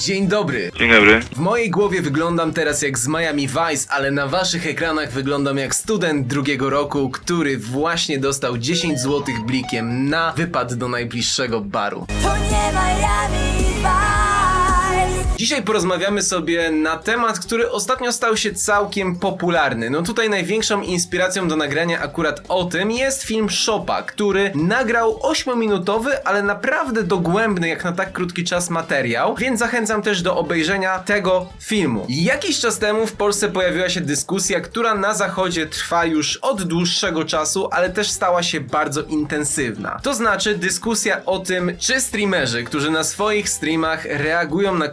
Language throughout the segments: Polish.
Dzień dobry. Dzień dobry. W mojej głowie wyglądam teraz jak z Miami Vice, ale na waszych ekranach wyglądam jak student drugiego roku, który właśnie dostał 10 zł blikiem na wypad do najbliższego baru. To nie Miami Dzisiaj porozmawiamy sobie na temat, który ostatnio stał się całkiem popularny. No tutaj największą inspiracją do nagrania akurat o tym jest film Shopa, który nagrał 8-minutowy, ale naprawdę dogłębny jak na tak krótki czas materiał, więc zachęcam też do obejrzenia tego filmu. Jakiś czas temu w Polsce pojawiła się dyskusja, która na zachodzie trwa już od dłuższego czasu, ale też stała się bardzo intensywna. To znaczy dyskusja o tym, czy streamerzy, którzy na swoich streamach reagują na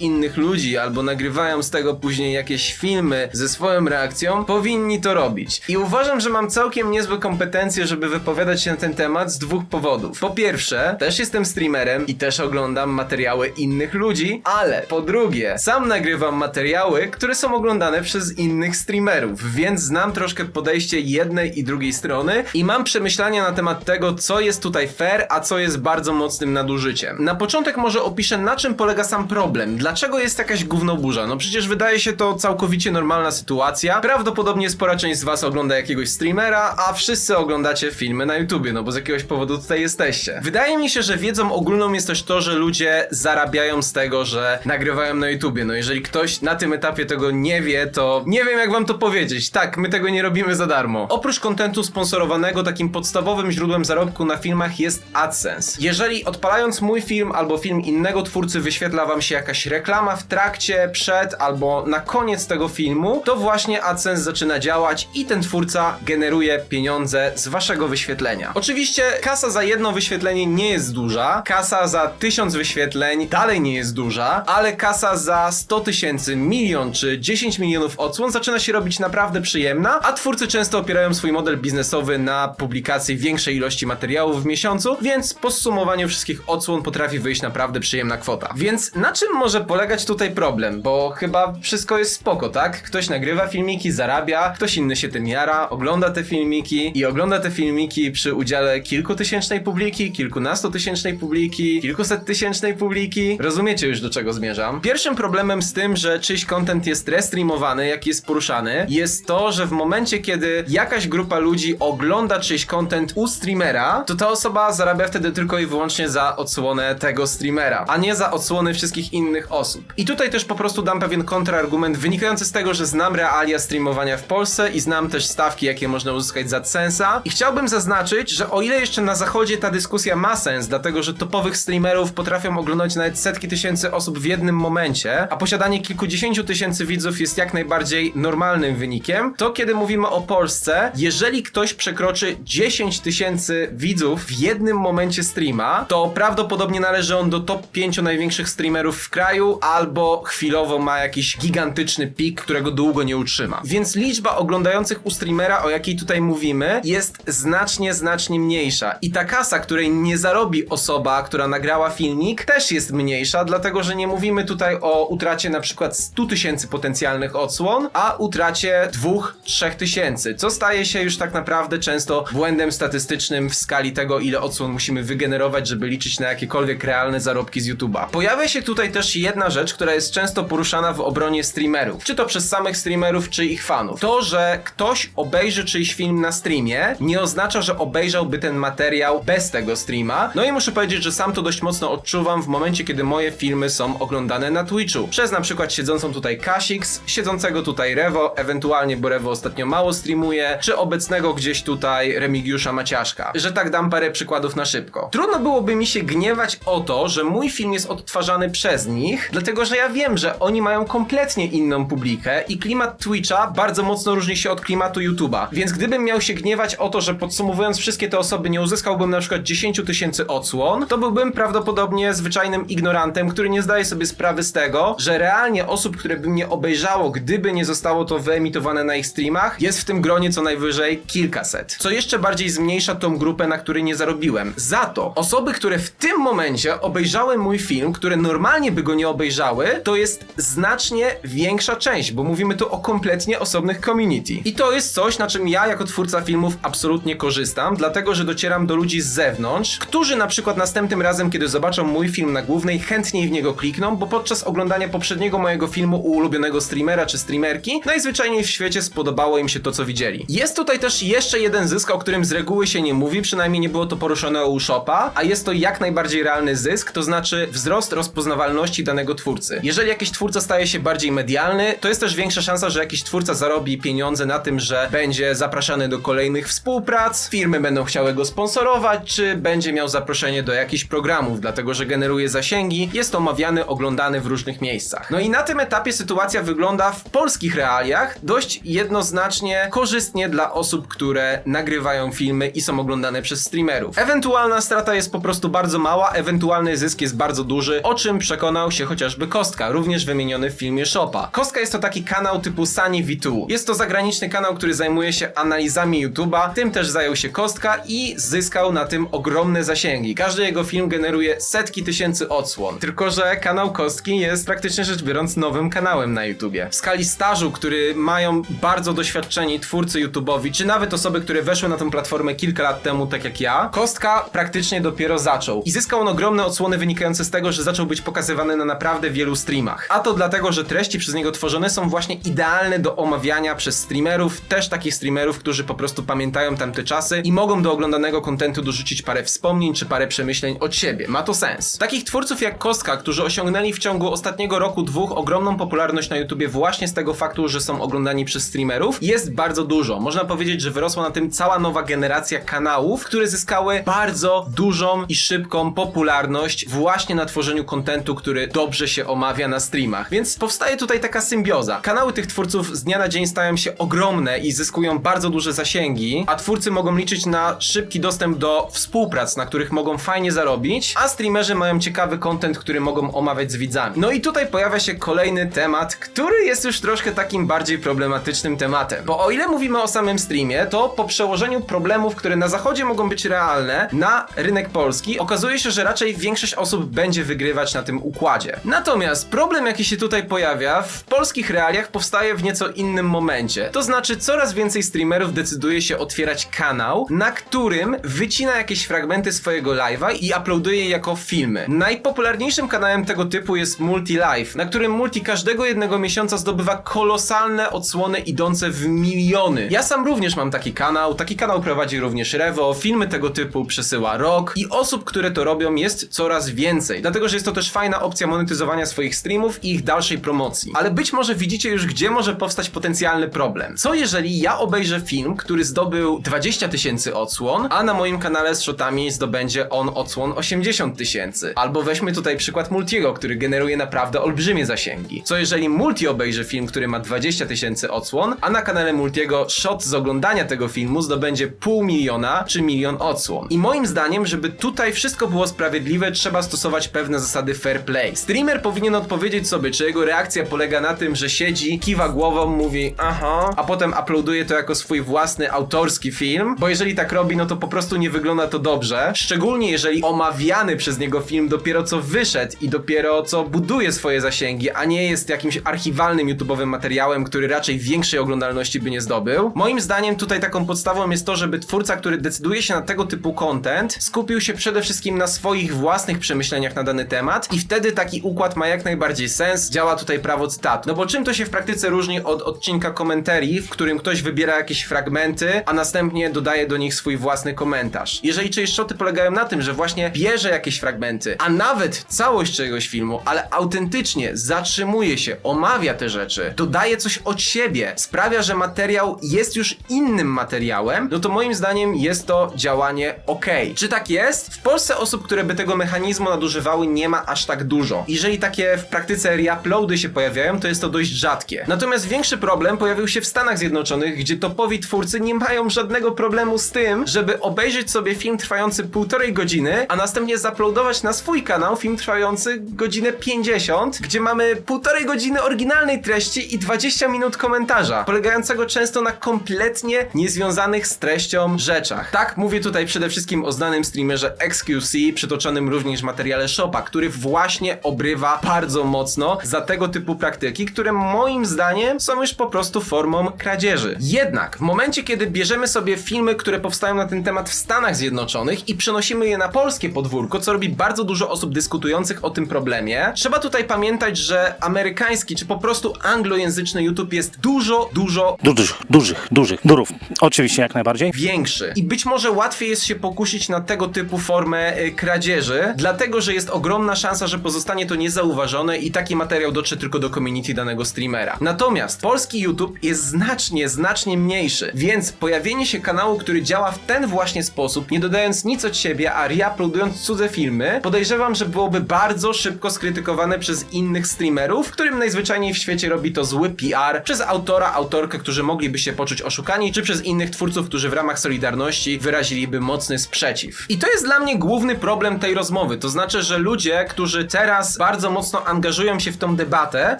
innych ludzi albo nagrywają z tego później jakieś filmy ze swoją reakcją, powinni to robić. I uważam, że mam całkiem niezłe kompetencje, żeby wypowiadać się na ten temat z dwóch powodów. Po pierwsze, też jestem streamerem i też oglądam materiały innych ludzi, ale po drugie, sam nagrywam materiały, które są oglądane przez innych streamerów, więc znam troszkę podejście jednej i drugiej strony i mam przemyślania na temat tego, co jest tutaj fair, a co jest bardzo mocnym nadużyciem. Na początek może opiszę, na czym polega sam problem. Dlaczego jest jakaś gównoburza? No przecież wydaje się to całkowicie normalna sytuacja. Prawdopodobnie spora część z was ogląda jakiegoś streamera, a wszyscy oglądacie filmy na YouTubie, no bo z jakiegoś powodu tutaj jesteście. Wydaje mi się, że wiedzą ogólną jest też to, że ludzie zarabiają z tego, że nagrywają na YouTubie. No jeżeli ktoś na tym etapie tego nie wie, to nie wiem jak wam to powiedzieć. Tak, my tego nie robimy za darmo. Oprócz kontentu sponsorowanego, takim podstawowym źródłem zarobku na filmach jest AdSense. Jeżeli odpalając mój film albo film innego twórcy wyświetla wam się jakaś reklama w trakcie, przed albo na koniec tego filmu, to właśnie AdSense zaczyna działać i ten twórca generuje pieniądze z waszego wyświetlenia. Oczywiście kasa za jedno wyświetlenie nie jest duża, kasa za tysiąc wyświetleń dalej nie jest duża, ale kasa za 100 tysięcy, milion czy 10 milionów odsłon zaczyna się robić naprawdę przyjemna, a twórcy często opierają swój model biznesowy na publikacji większej ilości materiałów w miesiącu, więc po zsumowaniu wszystkich odsłon potrafi wyjść naprawdę przyjemna kwota. Więc na czym może polegać tutaj problem? Bo chyba wszystko jest spoko, tak? Ktoś nagrywa filmiki, zarabia, ktoś inny się tym jara, ogląda te filmiki i ogląda te filmiki przy udziale kilkutysięcznej publiki, kilkunastotysięcznej publiki, kilkuset tysięcznej publiki. Rozumiecie już do czego zmierzam? Pierwszym problemem z tym, że czyjś content jest restreamowany, jak jest poruszany, jest to, że w momencie, kiedy jakaś grupa ludzi ogląda czyjś content u streamera, to ta osoba zarabia wtedy tylko i wyłącznie za odsłonę tego streamera, a nie za odsłony wszystkich innych osób. I tutaj też po prostu dam pewien kontrargument wynikający z tego, że znam realia streamowania w Polsce i znam też stawki, jakie można uzyskać za Censa. I chciałbym zaznaczyć, że o ile jeszcze na zachodzie ta dyskusja ma sens, dlatego że topowych streamerów potrafią oglądać nawet setki tysięcy osób w jednym momencie, a posiadanie kilkudziesięciu tysięcy widzów jest jak najbardziej normalnym wynikiem, to kiedy mówimy o Polsce, jeżeli ktoś przekroczy 10 tysięcy widzów w jednym momencie streama, to prawdopodobnie należy on do top 5 największych streamerów w kraju, albo chwilowo ma jakiś gigantyczny pik, którego długo nie utrzyma. Więc liczba oglądających u streamera, o jakiej tutaj mówimy, jest znacznie, znacznie mniejsza. I ta kasa, której nie zarobi osoba, która nagrała filmik, też jest mniejsza, dlatego że nie mówimy tutaj o utracie na przykład 100 tysięcy potencjalnych odsłon, a utracie 2-3 tysięcy, co staje się już tak naprawdę często błędem statystycznym w skali tego, ile odsłon musimy wygenerować, żeby liczyć na jakiekolwiek realne zarobki z YouTube'a. Pojawia się tutaj też jedna rzecz, która jest często poruszana w obronie streamerów, czy to przez samych streamerów, czy ich fanów. To, że ktoś obejrzy czyjś film na streamie, nie oznacza, że obejrzałby ten materiał bez tego streama. No i muszę powiedzieć, że sam to dość mocno odczuwam w momencie, kiedy moje filmy są oglądane na Twitchu. Przez na przykład siedzącą tutaj Kasix, siedzącego tutaj Rewo, ewentualnie, bo Rewo ostatnio mało streamuje, czy obecnego gdzieś tutaj Remigiusza Maciaszka. Że tak dam parę przykładów na szybko. Trudno byłoby mi się gniewać o to, że mój film jest odtwarzany przez nich, dlatego że ja wiem, że oni mają kompletnie inną publikę i klimat Twitcha bardzo mocno różni się od klimatu YouTube'a. Więc gdybym miał się gniewać o to, że podsumowując wszystkie te osoby nie uzyskałbym na przykład 10 tysięcy odsłon, to byłbym prawdopodobnie zwyczajnym ignorantem, który nie zdaje sobie sprawy z tego, że realnie osób, które by mnie obejrzało, gdyby nie zostało to wyemitowane na ich streamach, jest w tym gronie co najwyżej kilkaset. Co jeszcze bardziej zmniejsza tą grupę, na której nie zarobiłem. Za to osoby, które w tym momencie obejrzały mój film, które normalnie by go nie obejrzały, to jest znacznie większa część, bo mówimy tu o kompletnie osobnych community. I to jest coś, na czym ja jako twórca filmów absolutnie korzystam, dlatego że docieram do ludzi z zewnątrz, którzy na przykład następnym razem, kiedy zobaczą mój film na głównej, chętniej w niego klikną, bo podczas oglądania poprzedniego mojego filmu u ulubionego streamera czy streamerki, najzwyczajniej w świecie spodobało im się to, co widzieli. Jest tutaj też jeszcze jeden zysk, o którym z reguły się nie mówi, przynajmniej nie było to poruszone u Shopa, a jest to jak najbardziej realny zysk, to znaczy wzrost rozpoznawalności danego twórcy. Jeżeli jakiś twórca staje się bardziej medialny, to jest też większa szansa, że jakiś twórca zarobi pieniądze na tym, że będzie zapraszany do kolejnych współprac, firmy będą chciały go sponsorować, czy będzie miał zaproszenie do jakichś programów, dlatego że generuje zasięgi, jest omawiany, oglądany w różnych miejscach. No i na tym etapie sytuacja wygląda w polskich realiach dość jednoznacznie korzystnie dla osób, które nagrywają filmy i są oglądane przez streamerów. Ewentualna strata jest po prostu bardzo mała, ewentualny zysk jest bardzo duży, o czym przekonał się chociażby Kostka, również wymieniony w filmie Shopa. Kostka jest to taki kanał typu Sunny V2. Jest to zagraniczny kanał, który zajmuje się analizami YouTube'a, tym też zajął się Kostka i zyskał na tym ogromne zasięgi. Każdy jego film generuje setki tysięcy odsłon. Tylko, że kanał Kostki jest praktycznie rzecz biorąc nowym kanałem na YouTubie. W skali stażu, który mają bardzo doświadczeni twórcy YouTube'owi, czy nawet osoby, które weszły na tę platformę kilka lat temu, tak jak ja, Kostka praktycznie dopiero zaczął. I zyskał on ogromne odsłony wynikające z tego, że zaczął być pokazywany na naprawdę wielu streamach. A to dlatego, że treści przez niego tworzone są właśnie idealne do omawiania przez streamerów, też takich streamerów, którzy po prostu pamiętają tamte czasy i mogą do oglądanego kontentu dorzucić parę wspomnień czy parę przemyśleń od siebie. Ma to sens. Takich twórców jak Kostka, którzy osiągnęli w ciągu ostatniego roku, dwóch ogromną popularność na YouTubie właśnie z tego faktu, że są oglądani przez streamerów, jest bardzo dużo. Można powiedzieć, że wyrosła na tym cała nowa generacja kanałów, które zyskały bardzo dużą i szybką popularność właśnie na tworzeniu kontentu, który dobrze się omawia na streamach. Więc powstaje tutaj taka symbioza. Kanały tych twórców z dnia na dzień stają się ogromne i zyskują bardzo duże zasięgi, a twórcy mogą liczyć na szybki dostęp do współprac, na których mogą fajnie zarobić, a streamerzy mają ciekawy content, który mogą omawiać z widzami. No i tutaj pojawia się kolejny temat, który jest już troszkę takim bardziej problematycznym tematem. Bo o ile mówimy o samym streamie, to po przełożeniu problemów, które na zachodzie mogą być realne, na rynek polski, okazuje się, że raczej większość osób będzie wygrywać na tym układzie. Natomiast problem, jaki się tutaj pojawia, w polskich realiach powstaje w nieco innym momencie. To znaczy, coraz więcej streamerów decyduje się otwierać kanał, na którym wycina jakieś fragmenty swojego live'a i uploaduje je jako filmy. Najpopularniejszym kanałem tego typu jest Multi Live, na którym Multi każdego jednego miesiąca zdobywa kolosalne odsłony idące w miliony. Ja sam również mam taki kanał, taki kanał prowadzi również Revo, filmy tego typu przesyła Rock i osób, które to robią jest coraz więcej, dlatego że jest to też fajna opcja monetyzowania swoich streamów i ich dalszej promocji. Ale być może widzicie już, gdzie może powstać potencjalny problem. Co jeżeli ja obejrzę film, który zdobył 20 tysięcy odsłon, a na moim kanale z shotami zdobędzie on odsłon 80 tysięcy? Albo weźmy tutaj przykład Multiego, który generuje naprawdę olbrzymie zasięgi. Co jeżeli Multi obejrzy film, który ma 20 tysięcy odsłon, a na kanale Multiego shot z oglądania tego filmu zdobędzie pół miliona czy milion odsłon? I moim zdaniem, żeby tutaj wszystko było sprawiedliwe, trzeba stosować pewne zasady fair play. Streamer powinien odpowiedzieć sobie, czy jego reakcja polega na tym, że siedzi, kiwa głową, mówi aha, a potem uploaduje to jako swój własny autorski film, bo jeżeli tak robi, no to po prostu nie wygląda to dobrze. Szczególnie jeżeli omawiany przez niego film dopiero co wyszedł i dopiero co buduje swoje zasięgi, a nie jest jakimś archiwalnym YouTube'owym materiałem, który raczej większej oglądalności by nie zdobył. Moim zdaniem tutaj taką podstawą jest to, żeby twórca, który decyduje się na tego typu content, skupił się przede wszystkim na swoich własnych przemyśleniach na dany temat i wtedy taki układ ma jak najbardziej sens. Działa tutaj prawo cytatu. No bo czym to się w praktyce różni od odcinka komentarii, w którym ktoś wybiera jakieś fragmenty, a następnie dodaje do nich swój własny komentarz. Jeżeli czyjeś shoty polegają na tym, że właśnie bierze jakieś fragmenty, a nawet całość czegoś filmu, ale autentycznie zatrzymuje się, omawia te rzeczy, dodaje coś od siebie, sprawia, że materiał jest już innym materiałem, no to moim zdaniem jest to działanie ok. Czy tak jest? W Polsce osób, które by tego mechanizmu nadużywały, nie ma aż tak dużo. Jeżeli takie w praktyce reuploady się pojawiają, to jest to dość rzadkie. Natomiast większy problem pojawił się w Stanach Zjednoczonych, gdzie topowi twórcy nie mają żadnego problemu z tym, żeby obejrzeć sobie film trwający półtorej godziny, a następnie zaploadować na swój kanał film trwający godzinę 50, gdzie mamy półtorej godziny oryginalnej treści i 20 minut komentarza, polegającego często na kompletnie niezwiązanych z treścią rzeczach. Tak, mówię tutaj przede wszystkim o znanym streamerze XQC, przytoczonym również w materiale Shopa, który właśnie obrywa bardzo mocno za tego typu praktyki, które moim zdaniem są już po prostu formą kradzieży. Jednak w momencie, kiedy bierzemy sobie filmy, które powstają na ten temat w Stanach Zjednoczonych i przenosimy je na polskie podwórko, co robi bardzo dużo osób dyskutujących o tym problemie, trzeba tutaj pamiętać, że amerykański czy po prostu anglojęzyczny YouTube jest dużo, dużo Dużych, dużych, dużych, durów. Oczywiście, jak najbardziej. większy. I być może łatwiej jest się pokusić na tego typu formę y, kradzieży, dlatego że jest ogromna szansa, że pozostanie to niezauważone i taki materiał dotrze tylko do community danego streamera. Natomiast polski YouTube jest znacznie, znacznie mniejszy, więc pojawienie się kanału, który działa w ten właśnie sposób, nie dodając nic od siebie, a reuploadując cudze filmy, podejrzewam, że byłoby bardzo szybko skrytykowane przez innych streamerów, którym najzwyczajniej w świecie robi to zły PR, przez autora, autorkę, którzy mogliby się poczuć oszukani, czy przez innych twórców, którzy w ramach Solidarności wyraziliby mocny sprzeciw. I to jest dla mnie główny problem tej rozmowy, to znaczy, że ludzie, którzy teraz bardzo mocno angażują się w tą debatę,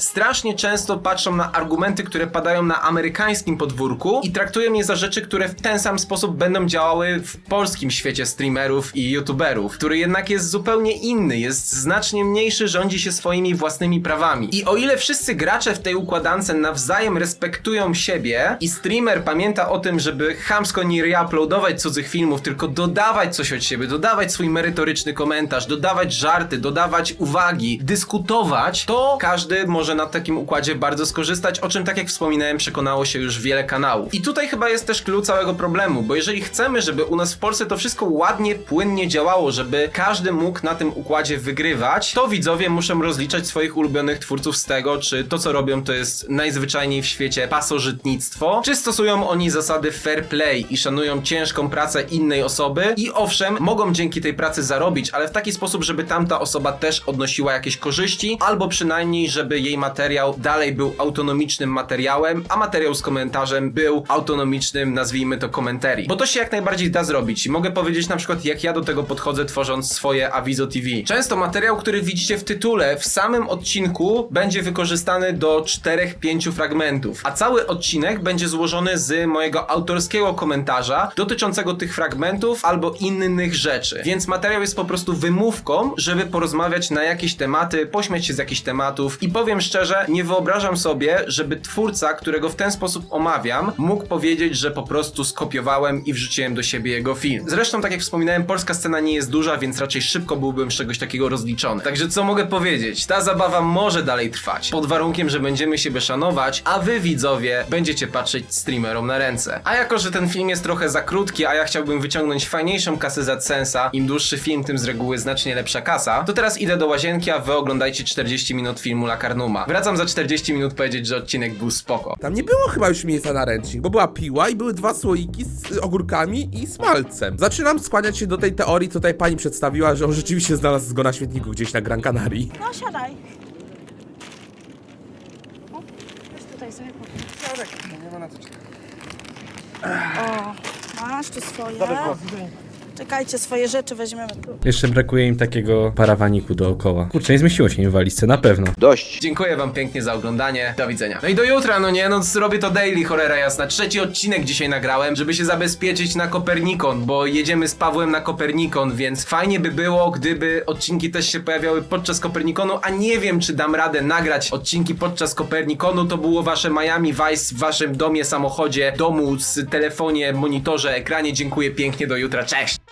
strasznie często patrzą na argumenty, które padają na amerykańskim podwórku i traktują je za rzeczy, które w ten sam sposób będą działały w polskim świecie streamerów i youtuberów, który jednak jest zupełnie inny, jest znacznie mniejszy, rządzi się swoimi własnymi prawami. I o ile wszyscy gracze w tej układance nawzajem respektują siebie i streamer pamięta o tym, żeby chamsko nie reuploadować cudzych filmów, tylko dodawać coś od siebie, dodawać swój merytoryczny komentarz, dodawać żarty, dodawać uwagi, dyskutować, to każdy może na takim układzie bardzo skorzystać, o czym tak jak wspominałem przekonało się już wiele kanałów. I tutaj chyba jest też clue całego problemu, bo jeżeli chcemy, żeby u nas w Polsce to wszystko ładnie, płynnie działało, żeby każdy mógł na tym układzie wygrywać, to widzowie muszą rozliczać swoich ulubionych twórców z tego, czy to co robią to jest najzwyczajniej w świecie pasożytnictwo, czy stosują oni zasady fair play i szanują ciężką pracę innej osoby i owszem, mogą dzięki tej pracy zarobić, ale w taki sposób, żeby tamta osoba też odnosiła jakieś korzyści, albo przynajmniej, żeby jej materiał dalej był autonomicznym materiałem, a materiał z komentarzem był autonomicznym, nazwijmy to komentarii. Bo to się jak najbardziej da zrobić i mogę powiedzieć na przykład, jak ja do tego podchodzę tworząc swoje Avizo TV. Często materiał, który widzicie w tytule, w samym odcinku będzie wykorzystany do 4-5 fragmentów, a cały odcinek będzie złożony z mojego autorskiego komentarza dotyczącego tych fragmentów albo innych rzeczy. Więc materiał jest po prostu wymówką, żeby porozmawiać na jakieś tematy, pośmiać się z jakichś tematów i powiem szczerze, nie wyobrażam sobie, żeby twórca, którego w ten sposób omawiam, mógł powiedzieć, że po prostu skopiowałem i wrzuciłem do siebie jego film. Zresztą, tak jak wspominałem, polska scena nie jest duża, więc raczej szybko byłbym z czegoś takiego rozliczony. Także co mogę powiedzieć? Ta zabawa może dalej trwać, pod warunkiem, że będziemy siebie szanować, a wy widzowie będziecie patrzeć streamerom na ręce. A jako, że ten film jest trochę za krótki, a ja chciałbym wyciągnąć fajniejszą kasę z AdSense'a, im dłuższy film, tym z reguły znacznie lepsza kasa, to teraz idę do łazienki, a wy oglądajcie 40 minut filmu La Carnuma. Wracam za 40 minut powiedzieć, że odcinek był spoko. Tam nie było chyba już miejsca na ręcznik, bo była piła i były dwa słoiki z ogórkami i smalcem. Zaczynam skłaniać się do tej teorii, co tutaj pani przedstawiła, że on rzeczywiście znalazł go na śmietniku gdzieś na Gran Canaria. No siadaj. O, Weź tutaj sobie powiedz. O, masz tu swoje. Czekajcie, swoje rzeczy weźmiemy tu. Jeszcze brakuje im takiego parawaniku dookoła. Kurczę, nie zmieściło się im w walizce, na pewno. Dziękuję wam pięknie za oglądanie. Do widzenia. No i do jutra, no nie, no zrobię to daily, cholera jasna. Trzeci odcinek dzisiaj nagrałem, żeby się zabezpieczyć na Kopernikon, bo jedziemy z Pawłem na Kopernikon, więc fajnie by było, gdyby odcinki też się pojawiały podczas Kopernikonu, a nie wiem, czy dam radę nagrać odcinki podczas Kopernikonu. To było wasze Miami Vice w waszym domie, samochodzie, domu, z telefonie, monitorze, ekranie. Dziękuję pięknie, do jutra, cześć!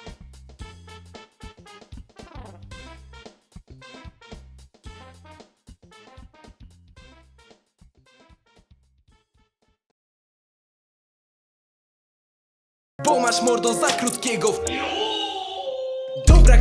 Bo mordo za krótkiego